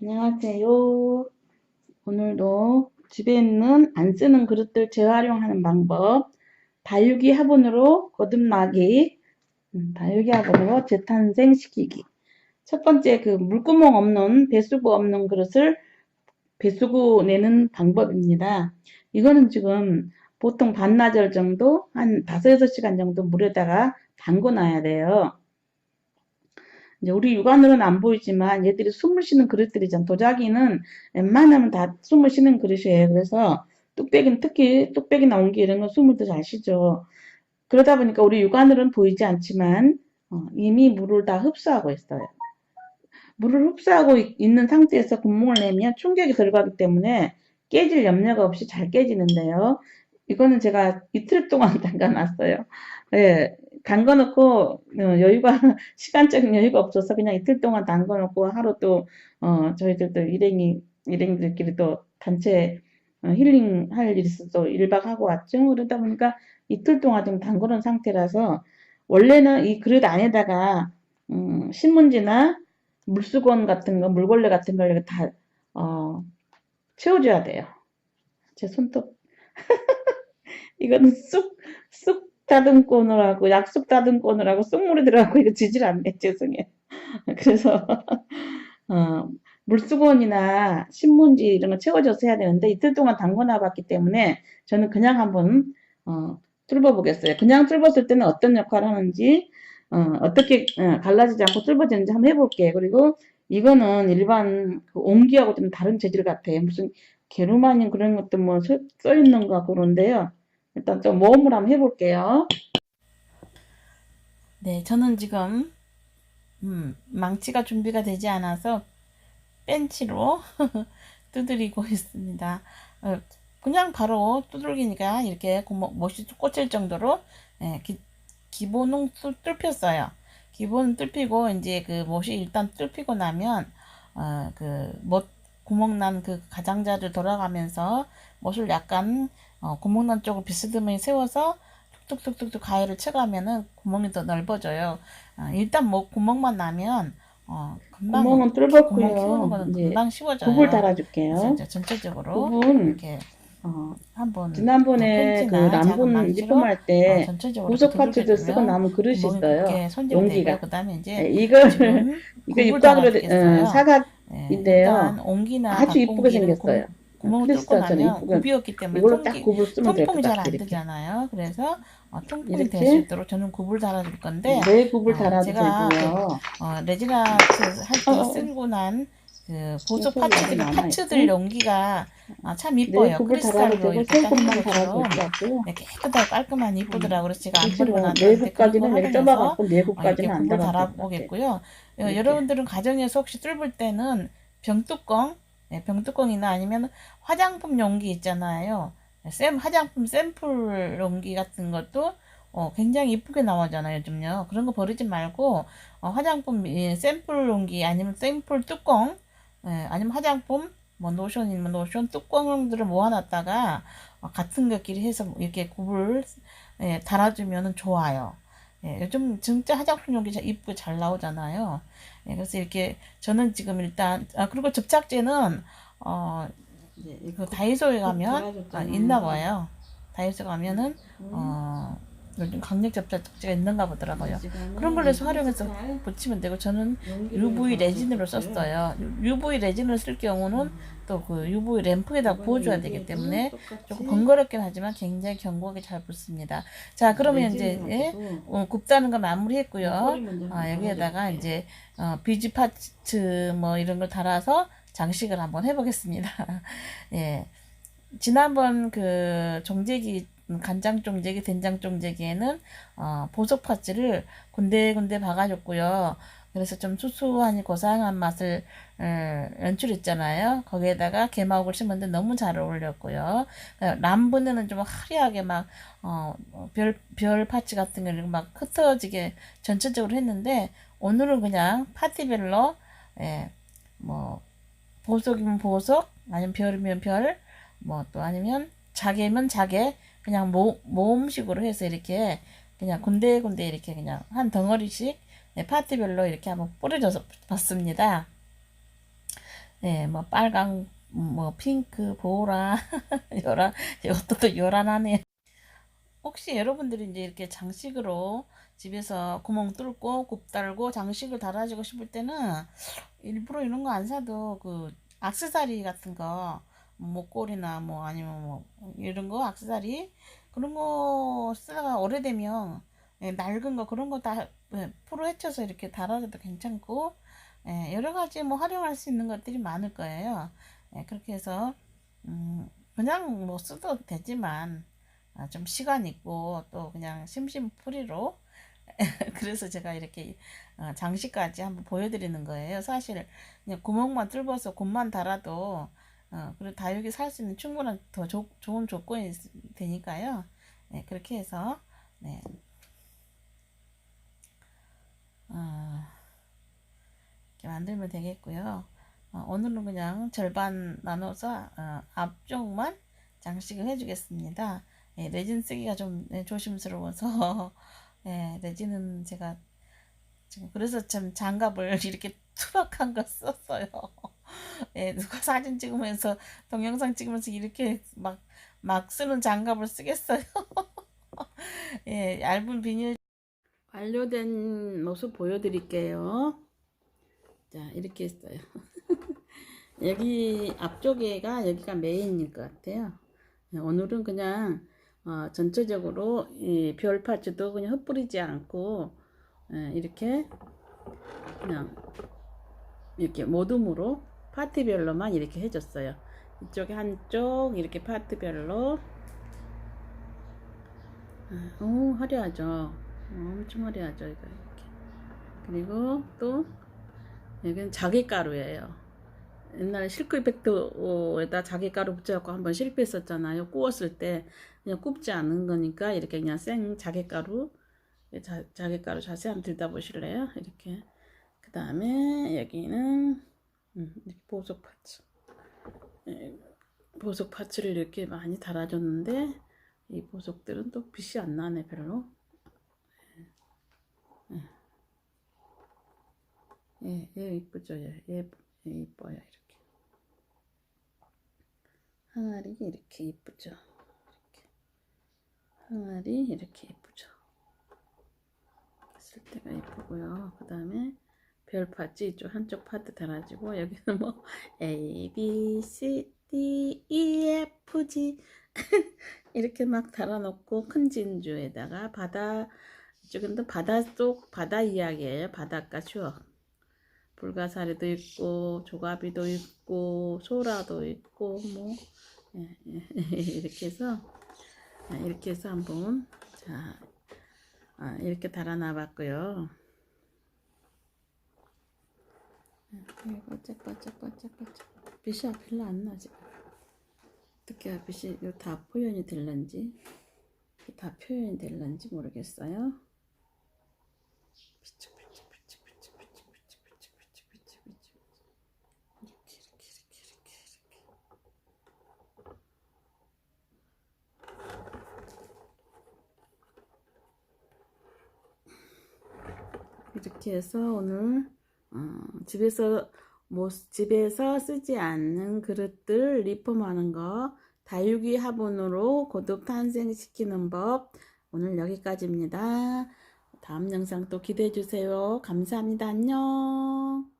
안녕하세요. 오늘도 집에 있는 안 쓰는 그릇들 재활용하는 방법, 다육이 화분으로 거듭나기, 음, 다육이 화분으로 재탄생시키기. 첫 번째 그 물구멍 없는 배수구 없는 그릇을 배수구 내는 방법입니다. 이거는 지금 보통 반나절 정도, 한 5, 6시간 정도 물에다가 담궈 놔야 돼요. 이제 우리 육안으로는 안 보이지만 얘들이 숨을 쉬는 그릇들이잖아. 도자기는 웬만하면 다 숨을 쉬는 그릇이에요. 그래서 뚝배기는 특히 뚝배기나 옹기 이런 건 숨을 더 잘 쉬죠. 그러다 보니까 우리 육안으로는 보이지 않지만 어, 이미 물을 다 흡수하고 있어요. 물을 흡수하고 있- 있는 상태에서 구멍을 내면 충격이 들어가기 때문에 깨질 염려가 없이 잘 깨지는데요. 이거는 제가 이틀 동안 담가놨어요. 예, 담가놓고 어, 여유가 시간적인 여유가 없어서 그냥 이틀 동안 담가놓고 하루 또 어, 저희들도 일행이 일행들끼리 또 단체 어, 힐링 할 일이 있어서 1박 하고 왔죠. 그러다 보니까 이틀 동안 좀 담궈놓은 상태라서 원래는 이 그릇 안에다가 음, 신문지나 물수건 같은 거, 물걸레 같은 걸 다 어, 채워줘야 돼요. 제 손톱 이거는 쑥, 쑥 약쑥 다듬고 오느라고 쑥물이 들어가고 이거 지질 않네. 죄송해요. 그래서, 어, 물수건이나 신문지 이런 거 채워줘서 해야 되는데 이틀 동안 담궈 놨기 때문에 저는 그냥 한번, 어, 뚫어 보겠어요. 그냥 뚫었을 때는 어떤 역할을 하는지, 어, 어떻게 어, 갈라지지 않고 뚫어지는지 한번 해볼게요. 그리고 이거는 일반 그 옹기하고 좀 다른 재질 같아요. 무슨 게르마닌 그런 것도 뭐 써 있는 것 같고 그런데요. 일단 좀 모험을 한번 해볼게요. 네, 저는 지금 음, 망치가 준비가 되지 않아서 벤치로 두드리고 있습니다. 어, 그냥 바로 두들기니까 이렇게 못이 꽂힐 정도로 예, 기, 기본은 뚫- 뚫혔어요. 기본은 뚫히고 이제 그 못이 일단 뚫히고 나면 어, 그못 구멍 난 그 가장자를 돌아가면서 못을 약간 어, 구멍 난 쪽을 비스듬히 세워서 툭툭툭툭 가위를 쳐가면은 구멍이 더 넓어져요. 어, 일단 뭐 구멍만 나면 어, 금방 구멍은 구멍 뚫었고요. 거는 이제 금방 쉬워져요. 굽을 달아줄게요. 전체적으로 굽은 이렇게 어, 한번 지난번에 그 펜치나 작은 남분 리폼할 어, 때 전체적으로 보석 파츠들 쓰고 남은 그릇이 있어요. 용기가. 그다음에 이제 네, 이걸 이거 육각으로. 어, 사각 예, 인데요. 일단 옹기나 아주 이쁘게 생겼어요. 구멍을 뚫고 나면 굽이었기 때문에 이걸로 딱 통기, 굽을 쓰면 통풍이 잘 안. 되잖아요. 그래서 어, 통풍이? 될 수 있도록 저는 굽을 달아줄 건데 네 굽을 어, 달아도 제가 되고요. 어, 레지나트 할때 어, 어. 쓰고 난 그 보석 소리가 파츠들. 파츠들 응? 연기가 아, 참네 이뻐요. 달아도 크리스탈로 이렇게 세딱 굽만 있는 달아도 네, 깨끗하고 깔끔한 이쁘더라고 네 굽까지는 여기 활용해서 좁아갖고 네 어, 이렇게 굽까지는 안. 달아보겠고요. 어. 여러분들은 가정에서 혹시 뚫을 때는 병뚜껑, 네, 병뚜껑이나 아니면 화장품 용기 있잖아요. 샘, 화장품 샘플 용기 같은 것도 어, 굉장히 이쁘게 나오잖아요, 요즘요. 그런 거 버리지 말고 어, 화장품 예, 샘플 용기 아니면 샘플 뚜껑, 예, 아니면 화장품 뭐 노션이면 노션 뚜껑들을 모아놨다가 어, 같은 것끼리 해서 이렇게 굽을 예, 달아주면 좋아요. 예, 요즘 진짜 화장품 용기 잘 이쁘게 잘 나오잖아요. 예, 그래서 이렇게 저는 지금 일단 아 그리고 접착제는 어그 이거 다이소에 굽 가면 아, 달아줬잖아요. 있나 봐요. 다이소 가면은 음. 어 요즘 강력 접착제가 있는가 보더라고요. 지금은 그런 걸로 해서 활용해서 붙이면 되고 저는 UV 레진으로. 썼어요. UV 레진을 쓸 경우는 음. 또그 UV 램프에다 부어줘야 되기 때문에 조금 번거롭긴 하지만 굉장히 견고하게 잘 붙습니다. 자 그러면 이제 예, 어, 굽다는 거 마무리했고요. 먼저 아, 여기에다가. 이제 어, 비즈 파츠 뭐 이런 걸 달아서 장식을 한번 해보겠습니다. 예. 지난번 그 종제기 간장 종제기, 된장 종제기에는 어, 보석 파츠를 군데군데 박아줬고요. 그래서 좀 수수하니 고상한 맛을 어, 연출했잖아요. 거기에다가 개마옥을 심었는데 너무 잘 어울렸고요. 어, 람브는 좀 화려하게 막 어, 별, 별 파츠 같은 거를 막 흩어지게 전체적으로 했는데 오늘은 그냥 파티별로 예, 뭐 보석이면 보석 아니면 별이면 별 뭐 또 아니면 자개면 자개 그냥 모, 모음식으로 해서 이렇게 그냥 군데군데 이렇게 그냥 한 덩어리씩 예, 파티별로 이렇게 한번 뿌려줘서 봤습니다. 네, 뭐 빨강, 뭐 핑크, 보라, 요란, 이것도 또 요란하네요. 혹시 여러분들이 이제 이렇게 장식으로 집에서 구멍 뚫고 굽 달고 장식을 달아주고 싶을 때는 일부러 이런 거 안 사도 그 액세서리 같은 거 목걸이나 뭐 아니면 뭐 이런 거 액세서리 그런 거 쓰다가 오래되면 예, 낡은 거 그런 거다 풀어 헤쳐서 이렇게 달아줘도 괜찮고 예, 여러 가지 뭐 활용할 수 있는 것들이 많을 거예요. 예, 그렇게 해서 음, 그냥 뭐 써도 되지만 아, 좀 시간 있고 또 그냥 심심풀이로 그래서 제가 이렇게 어, 장식까지 한번 보여드리는 거예요. 사실 그냥 구멍만 뚫어서 곰만 달아도 어, 그리고 다육이 살 수 있는 충분한 더 조, 좋은 조건이 있- 되니까요. 네, 그렇게 해서 네. 어, 이렇게 만들면 되겠고요. 어, 오늘은 그냥 절반 나눠서 어, 앞쪽만 장식을 해주겠습니다. 예, 레진 쓰기가 좀 네, 조심스러워서 예, 레진은 제가 지금 그래서 참 장갑을 이렇게 투박한 거 썼어요. 예, 누가 사진 찍으면서 동영상 찍으면서 이렇게 막, 막 쓰는 장갑을 쓰겠어요. 예, 얇은 비닐 완료된 모습 보여드릴게요. 자, 이렇게 했어요. 여기 앞쪽에가 여기가 메인일 것 같아요. 네, 오늘은 그냥 어, 전체적으로 이 별 파츠도 그냥 흩뿌리지 않고 예, 이렇게 그냥 이렇게 모둠으로 파트별로만 이렇게 해줬어요. 이쪽에 한쪽 이렇게 파트별로 아, 오 화려하죠. 어, 엄청 화려하죠 이거 이렇게. 그리고 또 여기는 자개가루예요. 옛날에 실크 이펙트에다 자개가루 붙여갖고 한번 실패했었잖아요. 구웠을 때 그냥 굽지 않은 거니까 이렇게 그냥 생 자개가루 자, 자개가루 자세히 한번 들여다보실래요? 이렇게 그 다음에 여기는 음, 보석 파츠. 예, 보석 파츠를 이렇게 많이 달아줬는데 이 보석들은 또 빛이 안 나네 별로. 예, 예 이쁘죠? 예, 예, 예 이뻐요 이렇게. 항아리 이렇게 이쁘죠? 이렇게. 항아리 이렇게 이쁘죠? 쓸 때가 이쁘고요. 그 다음에 별 파츠 이쪽 한쪽 파트 달아지고 여기는 뭐 A, B, C, D, E, F, G 이렇게 막 달아놓고 큰 진주에다가 바다 이쪽은 또 바다 속 바다 이야기예요. 바닷가 추억 불가사리도 있고 조가비도 있고 소라도 있고 뭐. 예, 예, 이렇게 해서 아, 이렇게 해서 한번 자 아, 이렇게 달아놔봤고요. 네, 되게 반짝반짝반짝반짝. 빛이 별로 안 나지. 어떻게 아 빛이 다 표현이 될런지? 다 표현이 될런지 모르겠어요. 이렇게 해서 오늘 어, 집에서 뭐 집에서 쓰지 않는 그릇들 리폼하는 거 다육이 화분으로 고독 탄생시키는 법 오늘 여기까지입니다. 다음 영상 또 기대해 주세요. 감사합니다. 안녕.